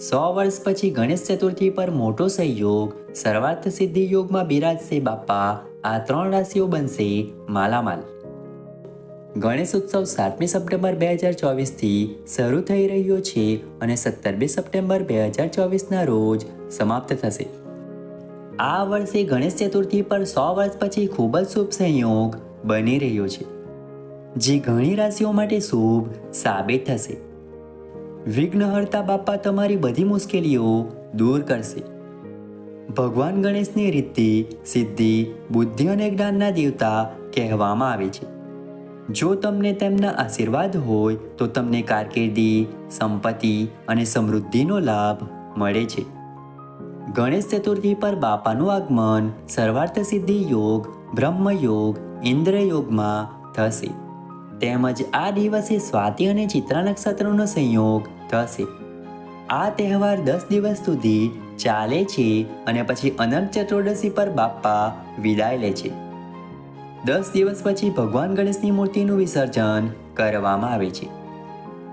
સો વર્ષ પછી ગણેશ ચતુર્થી પર મોટો સહયોગ, સર્વાર્થ સિદ્ધિ યોગમાં બિરાજશે બાપા આ ત્રણ રાશિઓ બનશે માલામાલ. ગણેશ ઉત્સવ સાતમી સપ્ટેમ્બર બે હજાર ચોવીસથી શરૂ થઈ રહ્યો છે અને સત્તરમી સપ્ટેમ્બર બે હજાર ચોવીસના રોજ સમાપ્ત થશે. આ વર્ષે ગણેશ ચતુર્થી પર સો વર્ષ પછી ખૂબ જ શુભ સંયોગ બની રહ્યો છે, જે ઘણી રાશિઓ માટે શુભ સાબિત થશે. વિઘ્નહર્તા બાપા તમારી બધી મુશ્કેલીઓ દૂર કરશે. ભગવાન ગણેશની રીતિ, સિદ્ધિ, બુદ્ધિ અને જ્ઞાનના દેવતા કહેવામાં આવે છે. જો તમને તેમના આશીર્વાદ હોય, તો તમને કારકિર્દી, સંપત્તિ અને સમૃદ્ધિનો લાભ મળે છે. ગણેશ ચતુર્થી પર બાપાનું આગમન સર્વાર્થ સિદ્ધિ યોગ બ્રહ્મ યોગ ઇન્દ્ર થશે. તેમજ આ દિવસે સ્વાતિ અને ચિત્રા નક્ષત્રનો સંયોગ થશે. આ તહેવાર દસ દિવસ સુધી ચાલે છે અને પછી અનંત ચતુર્દશી પર બાપ્પા વિદાય લે છે. દસ દિવસ પછી ભગવાન ગણેશની મૂર્તિનું વિસર્જન કરવામાં આવે છે.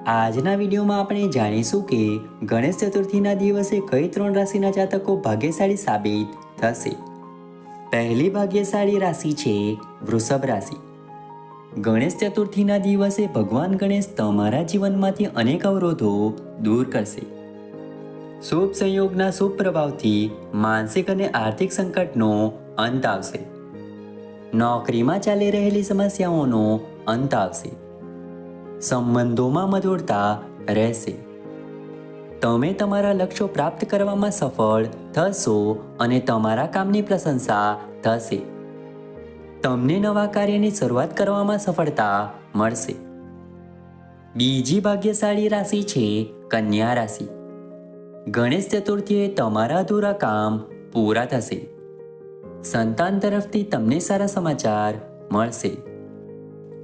આજના વિડીયોમાં આપણે જાણીશું કે ગણેશ ચતુર્થીના દિવસે કઈ ત્રણ રાશિના જાતકો ભાગ્યશાળી સાબિત થશે? પહેલી ભાગ્યશાળી રાશિ છે વૃષભ રાશિ. ગણેશ ચતુર્થીના દિવસે ભગવાન ગણેશ તમારા જીવનમાંથી અનેક અવરોધો દૂર કરશે. શુભ સંયોગના શુભ પ્રભાવથી માનસિક અને આર્થિક સંકટનો અંત આવશે. નોકરીમાં ચાલી રહેલી સમસ્યાઓનો અંત આવશે. સંબંધોમાં મધુરતા રહેશે. તમે તમારા લક્ષ્યો પ્રાપ્ત કરવામાં સફળ થશો અને તમારા કામની પ્રશંસા થશે. તમને નવા કાર્યની શરૂઆત કરવામાં સફળતા મળશે. બીજી ભાગ્યશાળી રાશિ છે કન્યા રાશિ. ગણેશ ચતુર્થીએ તમારા અધૂરા કામ પૂરા થશે. સંતાન તરફથી તમને સારા સમાચાર મળશે.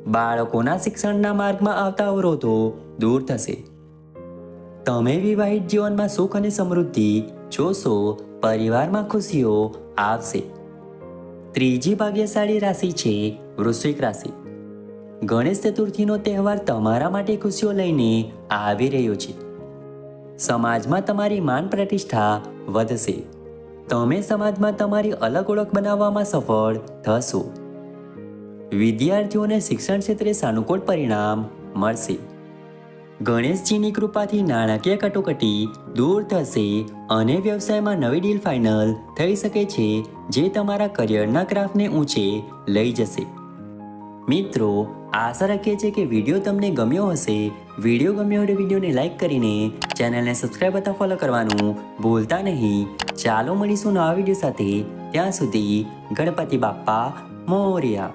બાળકોના શિક્ષણના માર્ગમાં આવતા અવરોધો દૂર થશે. તમે વિવાહિત જીવનમાં સુખ અને સમૃદ્ધિ જોશો, પરિવારમાં ખુશીઓ આવશે. ત્રીજી ભાગ્યશાળી રાશિ છે વૃશ્ચિક રાશિ. ગણેશ ચતુર્થીનો તહેવાર તમારા માટે ખુશીઓ લઈને આવી રહ્યો છે. સમાજમાં તમારી માન પ્રતિષ્ઠા વધશે. તમે સમાજમાં તમારી અલગ ઓળખ બનાવવામાં સફળ થશો. વિદ્યાર્થીઓને શિક્ષણ ક્ષેત્રે સાનુકૂળ પરિણામ મળશે. ગણેશજીની કૃપાથી નાણાકીય કટોકટી દૂર થશે અને વ્યવસાયમાં નવી ડીલ ફાઇનલ થઈ શકે છે, જે તમારા કરિયરના ગ્રાફને ઊંચે લઈ જશે. મિત્રો, આશા રાખીએ છીએ કે વીડિયો તમને ગમ્યો હશે. વીડિયો ગમ્યો હોય વિડીયોને લાઇક કરીને ચેનલને સબસ્ક્રાઈબ અથવા ફોલો કરવાનું ભૂલતા નહીં. ચાલો મળીશું નવા વીડિયો સાથે. ત્યાં સુધી ગણપતિ બાપ્પા મોર્યા.